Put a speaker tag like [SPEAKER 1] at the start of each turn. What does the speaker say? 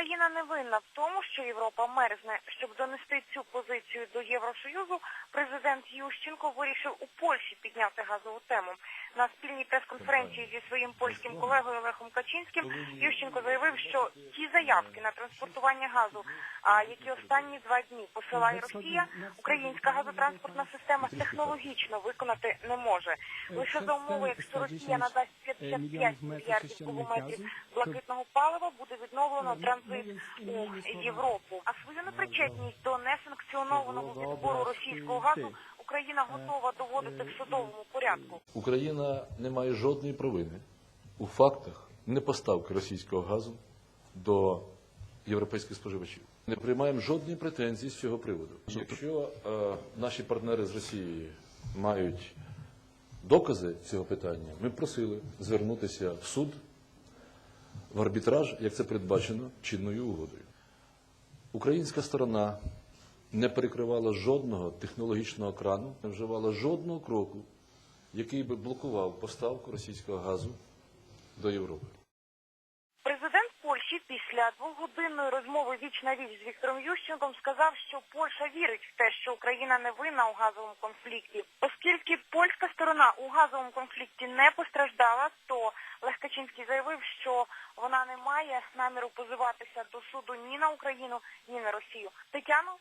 [SPEAKER 1] Україна не винна в тому, що Європа мерзне. Щоб донести цю позицію до Євросоюзу, президент Ющенко вирішив у Польщі підняти газову тему. На спільній прес-конференції зі своїм польським колегою Олегом Качинським Ющенко заявив, що ті заявки на транспортування газу, які останні два дні посилає Росія, українська газотранспортна система технологічно виконати не може. Лише за умови, якщо Росія надасть 55 мільярдів кубометрів блакитного палива, буде відновлено транзит у Європу. А свою непричетність до несанкціонованого відбору російського газу Україна готова доводити в судовому порядку.
[SPEAKER 2] Україна не має жодної провини у фактах непоставки російського газу до європейських споживачів. Не приймаємо жодної претензії з цього приводу. Якщо е, наші партнери з Росії мають докази цього питання, ми просили звернутися в суд в арбітраж, як це передбачено чинною угодою. Українська сторона не перекривала жодного технологічного крану, не вживала жодного кроку, який би блокував поставку російського газу до Європи.
[SPEAKER 1] Президент Польщі після двогодинної розмови віч на віч з Віктором Ющенком сказав, що Польща вірить в те, що Україна не винна у газовому конфлікті. Оскільки польська сторона у газовому конфлікті не постраждала, то Легкачинський заявив, що вона не має наміру позиватися до суду ні на Україну, ні на Росію. Тетяно,